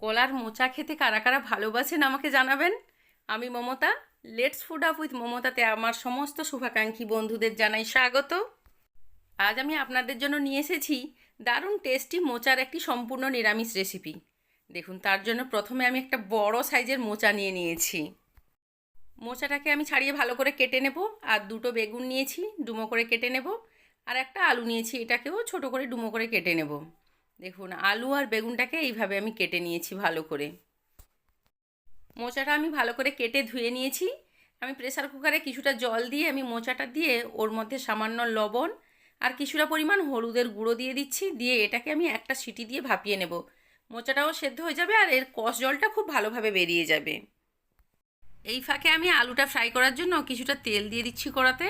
কলার মোচা খেতে কারা কারা ভালোবাসেন আমাকে জানাবেন। আমি Mamata. Let's food up with মমতাতে আমার সমস্ত শুভাকাঙ্ক্ষী বন্ধুদের জানাই স্বাগত। আজ আমি আপনাদের জন্য নিয়ে এসেছি দারুণ টেস্টি মোচার একটি সম্পূর্ণ নিরামিষ রেসিপি দেখুন, তার জন্য প্রথমে আমি একটা বড় সাইজের মোচা নিয়ে নিয়েছি। মোচাটাকে আমি ছাড়িয়ে ভালো করে কেটে নেব আর দুটো বেগুন নিয়েছি, ডুমো করে কেটে নেব। আর একটা আলু নিয়েছি, এটাকেও ছোট করে ডুমো করে কেটে নেব। দেখুন, আলু আর বেগুনটাকে এইভাবে আমি কেটে নিয়েছি ভালো করে। মোচাটা আমি ভালো করে কেটে ধুয়ে নিয়েছি। আমি প্রেসার কুকারে কিছুটা জল দিয়ে আমি মোচাটা দিয়ে ওর মধ্যে সামান্য লবণ আর কিছুটা পরিমাণ হলুদের গুঁড়ো দিয়ে দিচ্ছি, দিয়ে এটাকে আমি একটা সিটি দিয়ে ভাপিয়ে নেব। মোচাটাও সেদ্ধ হয়ে যাবে আর এর কষ জলটা খুব ভালোভাবে বেরিয়ে যাবে। এই ফাঁকে আমি আলুটা ফ্রাই করার জন্য কিছুটা তেল দিয়ে দিচ্ছি কড়াতে।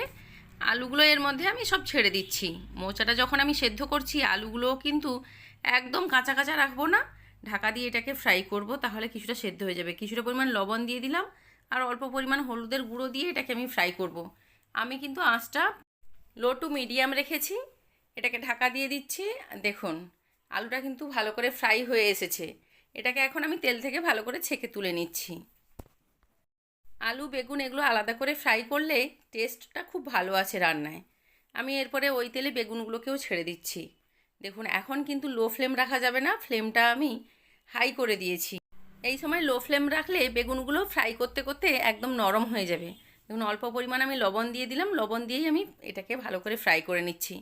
আলুগুলো এর মধ্যে আমি সব ছেড়ে দিচ্ছি। মোচাটা যখন আমি সেদ্ধ করছি, আলুগুলোও কিন্তু একদম কাঁচা কাঁচা রাখব না। ঢাকা দিয়ে এটাকে ফ্রাই করব, তাহলে কিছুটা সেদ্ধ হয়ে যাবে। কিছুটা পরিমাণ লবণ দিয়ে দিলাম, আর অল্প পরিমাণ হলুদের গুঁড়ো দিয়ে এটাকে আমি ফ্রাই করব। আমি কিন্তু আঁচটা লো টু মিডিয়াম রেখেছি, এটাকে ঢাকা দিয়ে দিচ্ছি। দেখুন, আলুটা কিন্তু ভালো করে ফ্রাই হয়ে এসেছে। এটাকে এখন আমি তেল থেকে ভালো করে ছেঁকে তুলে নিচ্ছি। আলু, বেগুন এগুলো আলাদা করে ফ্রাই করলে টেস্টটা খুব ভালো আছে রান্নায়। আমি এরপরে ওই তেলে বেগুনগুলোকেও ছেড়ে দিচ্ছি। দেখুন, এখন কিন্তু লো ফ্লেম রাখা যাবে না, ফ্লেমটা আমি হাই করে দিয়েছি। এই সময় লো ফ্লেম রাখলে বেগুনগুলো ফ্রাই করতে করতে একদম নরম হয়ে যাবে। দেখুন, অল্প পরিমাণ আমি লবণ দিয়ে দিলাম, লবণ দিয়েই আমি এটাকে ভালো করে ফ্রাই করে নিচ্ছি।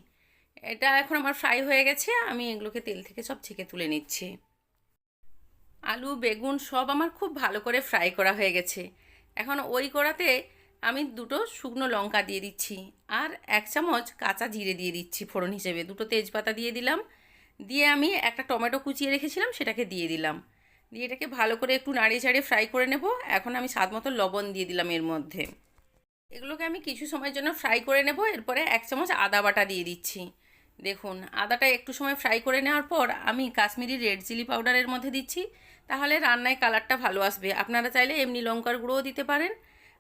এটা এখন আমার ফ্রাই হয়ে গেছে, আমি এগুলোকে তেল থেকে সব ছেঁকে তুলে নিচ্ছি। আলু, বেগুন সব আমার খুব ভালো করে ফ্রাই করা হয়ে গেছে। এখন ওই কড়াতে আমি দুটো শুকনো লঙ্কা দিয়ে দিচ্ছি আর এক চামচ কাঁচা জিরে দিয়ে দিচ্ছি ফোড়ন হিসেবে। দুটো তেজপাতা দিয়ে দিলাম। দিয়ে আমি একটা টমেটো কুচিয়ে রেখেছিলাম, সেটাকে দিয়ে দিলাম। দিয়ে এটাকে ভালো করে একটু নাড়িয়ে চাড়িয়ে ফ্রাই করে নেব। এখন আমি স্বাদ মতো লবণ দিয়ে দিলাম এর মধ্যে। এগুলোকে আমি কিছু সময়ের জন্য ফ্রাই করে নেব। এরপরে এক চামচ আদা বাটা দিয়ে দিচ্ছি। দেখুন, আদাটা একটু সময় ফ্রাই করে নেওয়ার পর আমি কাশ্মীরি রেড চিলি পাউডারের মধ্যে দিচ্ছি। তাহলে রান্নায় কালারটা ভালো আসবে। আপনারা চাইলে এমনি লঙ্কার গুঁড়োও দিতে পারেন।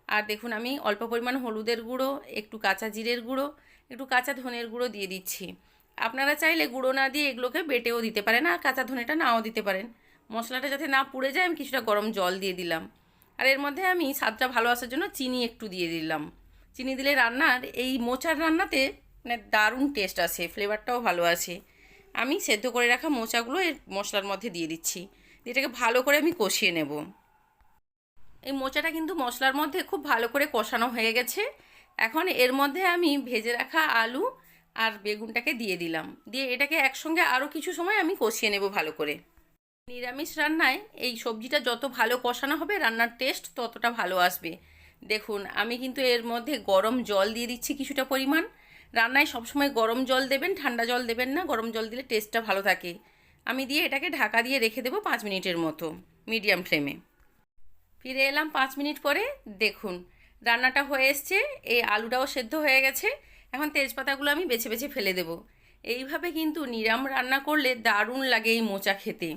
আর দেখুন, আমি অল্প পরিমাণ হলুদের গুঁড়ো, একটু কাঁচা জিরের গুঁড়ো, একটু কাঁচা ধনের গুঁড়ো দিয়ে দিচ্ছি। আপনারা চাইলে গুঁড়ো না দিয়ে এগুলোকে বেটেও দিতে পারেন আর কাঁচা ধনেটা নাও দিতে পারেন। মশলাটা যাতে না পুড়ে যায়, আমি কিছুটা গরম জল দিয়ে দিলাম। আর এর মধ্যে আমি স্বাদটা ভালো আসার জন্য চিনি একটু দিয়ে দিলাম। চিনি দিলে রান্নার এই মোচার রান্নাতে মানে দারুণ টেস্ট আসে, ফ্লেভারটাও ভালো আছে আমি সেদ্ধ করে রাখা মোচাগুলো এর মশলার মধ্যে দিয়ে দিচ্ছি। এটাকে ভালো করে আমি কষিয়ে নেব। এই মোচাটা কিন্তু মশলার মধ্যে খুব ভালো করে কষানো হয়ে গেছে। এখন এর মধ্যে আমি ভেজে রাখা আলু আর বেগুনটাকে দিয়ে দিলাম। দিয়ে এটাকে একসঙ্গে আরও কিছু সময় আমি কষিয়ে নেব ভালো করে। নিরামিষ রান্নায় এই সবজিটা যত ভালো কষানো হবে, রান্নার টেস্ট ততটা ভালো আসবে। দেখুন, আমি কিন্তু এর মধ্যে গরম জল দিয়ে দিচ্ছি কিছুটা পরিমাণ। রান্নায় সবসময় গরম জল দেবেন, ঠান্ডা জল দেবেন না, গরম জল দিলে টেস্টটা ভালো থাকে। আমি দিয়ে এটাকে ঢাকা দিয়ে রেখে দেবো পাঁচ মিনিটের মতো মিডিয়াম ফ্লেমে ফিরে এলাম পাঁচ মিনিট পরে, দেখুন। রান্নাটা হয়ে এসছে, এই আলুটাও সেদ্ধ হয়ে গেছে। এখন তেজপাতাগুলো আমি বেছে বেছে ফেলে দেব। এইভাবে কিন্তু নিরাম রান্না করলে দারুণ লাগে এই মোচা খেতে।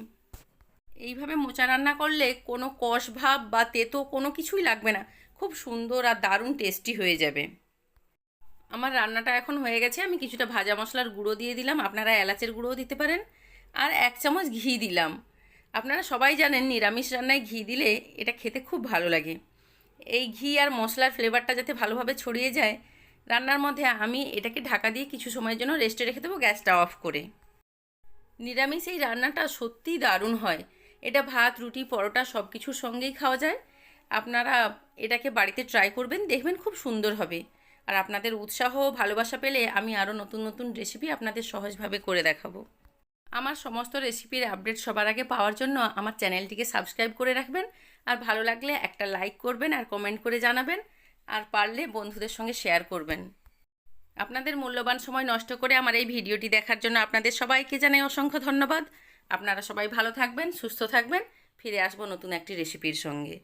এইভাবে মোচা রান্না করলে কোনো কষ ভাব বা তেতো কোনো কিছুই লাগবে না। খুব সুন্দর আর দারুণ টেস্টি হয়ে যাবে। আমার রান্নাটা এখন হয়ে গেছে। আমি কিছুটা ভাজা মশলার গুঁড়ো দিয়ে দিলাম। আপনারা এলাচের গুঁড়োও দিতে পারেন। আর এক চামচ ঘি দিলাম। আপনারা সবাই জানেন নিরামিষ রান্নায় ঘি দিলে এটা খেতে খুব ভালো লাগে। এই ঘি আর মশলার ফ্লেভারটা যাতে ভালোভাবে ছড়িয়ে যায়, রান্নার মধ্যে আমি এটাকে ঢাকা দিয়ে কিছু সময়ের জন্য রেস্টে রেখে দেবো, গ্যাসটা অফ করে। নিরামিষ এই রান্নাটা সত্যিই দারুণ হয়। এটা ভাত, রুটি, পরোটা সব কিছুর সঙ্গেই খাওয়া যায়। আপনারা এটাকে বাড়িতে ট্রাই করবেন, দেখবেন খুব সুন্দর হবে। আর আপনাদের উৎসাহ ভালোবাসা পেলে আমি আরও নতুন নতুন রেসিপি আপনাদের সহজভাবে করে দেখাবো। আমার সমস্ত রেসিপির আপডেট সবার আগে পাওয়ার জন্য আমার চ্যানেলটিকে সাবস্ক্রাইব করে রাখবেন। আর ভালো লাগলে একটা লাইক করবেন আর কমেন্ট করে জানাবেন। আর পারলে বন্ধুদের সঙ্গে শেয়ার করবেন। আপনাদের মূল্যবান সময় নষ্ট করে আমার এই ভিডিওটি দেখার জন্য আপনাদের সবাইকে জানাই অসংখ্য ধন্যবাদ। আপনারা সবাই ভালো থাকবেন, সুস্থ থাকবেন। ফিরে আসব নতুন একটি রেসিপির সঙ্গে।